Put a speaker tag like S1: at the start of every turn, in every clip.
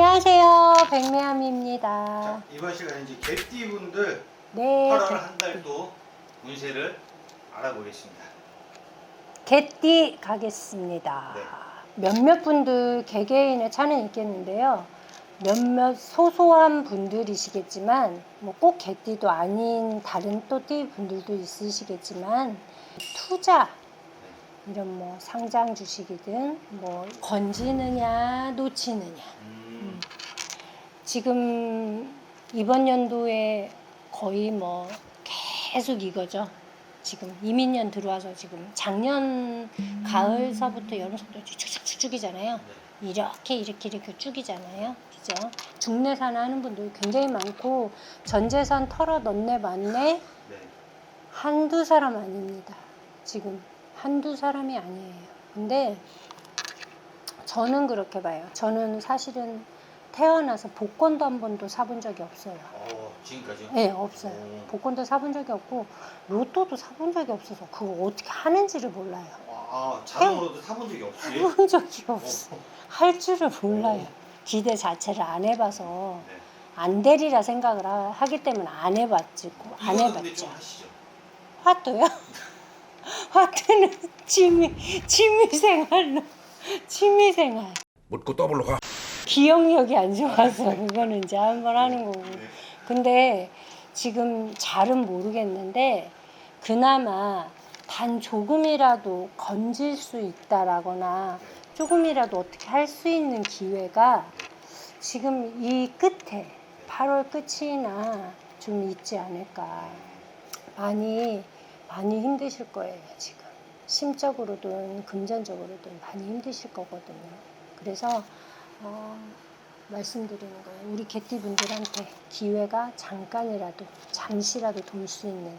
S1: 안녕하세요. 백매함입니다.
S2: 자, 이번 시간에 이제 개띠분들
S1: 네,
S2: 8월 한달또 운세를 알아보겠습니다.
S1: 개띠 가겠습니다.
S2: 네.
S1: 몇몇 분들 개개인의 차는 있겠는데요. 몇몇 소소한 분들이시겠지만 뭐 꼭 개띠도 아닌 다른 또 띠 분들도 있으시겠지만 투자 이런 뭐 상장 주식이든 뭐 건지느냐 놓치느냐
S2: 음,
S1: 지금 이번 연도에 거의 뭐 계속 이거죠. 지금 이민년 들어와서 지금 작년 가을서부터 여름서부터 쭉쭉쭉쭉이잖아요.
S2: 네.
S1: 이렇게 이렇게 이렇게 쭉이잖아요. 그죠? 중내산 하는 분들 굉장히 많고 전재산 털어 넣네 맞네
S2: 네.
S1: 한두 사람 아닙니다. 지금 한두 사람이 아니에요. 근데 저는 그렇게 봐요. 저는 사실은 태어나서 복권도 한 번도 사본 적이 없어요.
S2: 어, 지금까지요?
S1: 네, 없어요.
S2: 오.
S1: 복권도 사본 적이 없고 로또도 사본 적이 없어서 그거 어떻게 하는지를 몰라요.
S2: 아, 자동으로도 사본 적이 없이?
S1: 해본 적이 없어.
S2: 어,
S1: 할 줄을 몰라요. 기대 자체를 안 해봐서
S2: 네.
S1: 안 되리라 생각을 하- 하기 때문에 안 해봤지. 안
S2: 이거는 근데
S1: 해봤죠.
S2: 좀 하시죠.
S1: 화또요? 화또는 취미 취미 생활로 취미 생활.
S3: 묻고 더블로 가.
S1: 기억력이 안 좋아서 그거는 이제 한 번 하는 거고.
S2: 네.
S1: 근데 지금 잘은 모르겠는데 그나마 단 조금이라도 건질 수 있다라거나 조금이라도 어떻게 할 수 있는 기회가 지금 이 끝에 8월 끝이나 좀 있지 않을까. 많이 많이 힘드실 거예요 지금 심적으로든 금전적으로든 많이 힘드실 거거든요. 그래서 어, 말씀드리는 거예요. 우리 개띠분들한테 기회가 잠깐이라도 잠시라도 돌 수 있는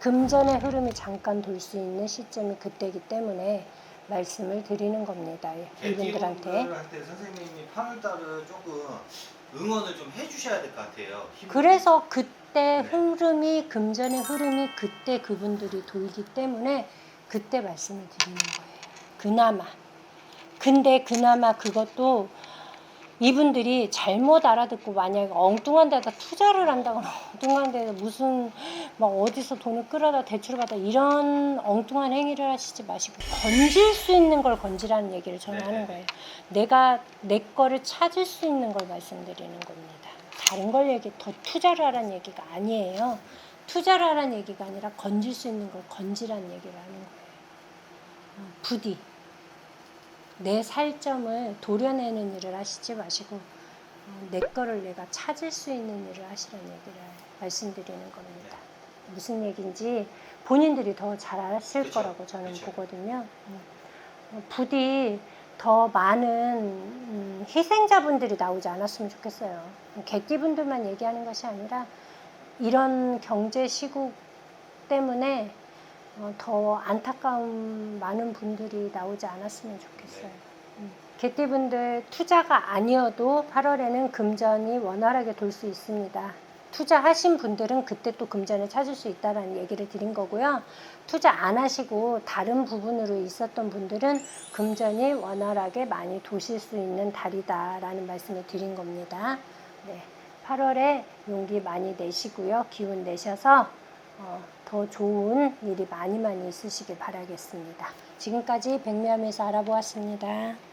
S1: 금전의 흐름이 잠깐 돌 수 있는 시점이 그때이기 때문에 말씀을 드리는 겁니다. 이분들한테.
S2: 개띠분들한테 선생님이 8월 달은 조금 응원을 좀 해주셔야 될 것 같아요.
S1: 그래서 그때
S2: 네.
S1: 흐름이 금전의 흐름이 그때 그분들이 돌기 때문에 그때 말씀을 드리는 거예요. 그나마. 근데 그나마 그것도 이분들이 잘못 알아듣고 만약에 엉뚱한 데다 투자를 한다거나 엉뚱한 데다 무슨 막 어디서 돈을 끌어다 대출을 받아 이런 엉뚱한 행위를 하시지 마시고 건질 수 있는 걸 건지라는 얘기를 저는
S2: 네.
S1: 하는 거예요. 내가 내 거를 찾을 수 있는 걸 말씀드리는 겁니다. 다른 걸 얘기 더 투자를 하라는 얘기가 아니에요. 투자를 하라는 얘기가 아니라 건질 수 있는 걸 건지라는 얘기를 하는 거예요. 어, 부디 내 살점을 도려내는 일을 하시지 마시고 어, 내 거를 내가 찾을 수 있는 일을 하시라는 얘기를 말씀드리는 겁니다. 무슨 얘기인지 본인들이 더잘 아실
S2: 그쵸,
S1: 거라고 저는
S2: 그쵸.
S1: 보거든요. 음. 어, 부디 더 많은 음, 희생자분들이 나오지 않았으면 좋겠어요. 개띠분들만 얘기하는 것이 아니라 이런 경제 시국 때문에 어, 더 안타까운 많은 분들이 나오지 않았으면 좋겠어요. 음. 개띠분들 투자가 아니어도 8월에는 금전이 원활하게 돌 수 있습니다. 투자하신 분들은 그때 또 금전을 찾을 수 있다라는 얘기를 드린 거고요. 투자 안 하시고 다른 부분으로 있었던 분들은 금전이 원활하게 많이 도실 수 있는 달이다라는 말씀을 드린 겁니다. 네. 8월에 용기 많이 내시고요. 기운 내셔서 어, 더 좋은 일이 많이 많이 있으시길 바라겠습니다. 지금까지 백미함에서 알아보았습니다.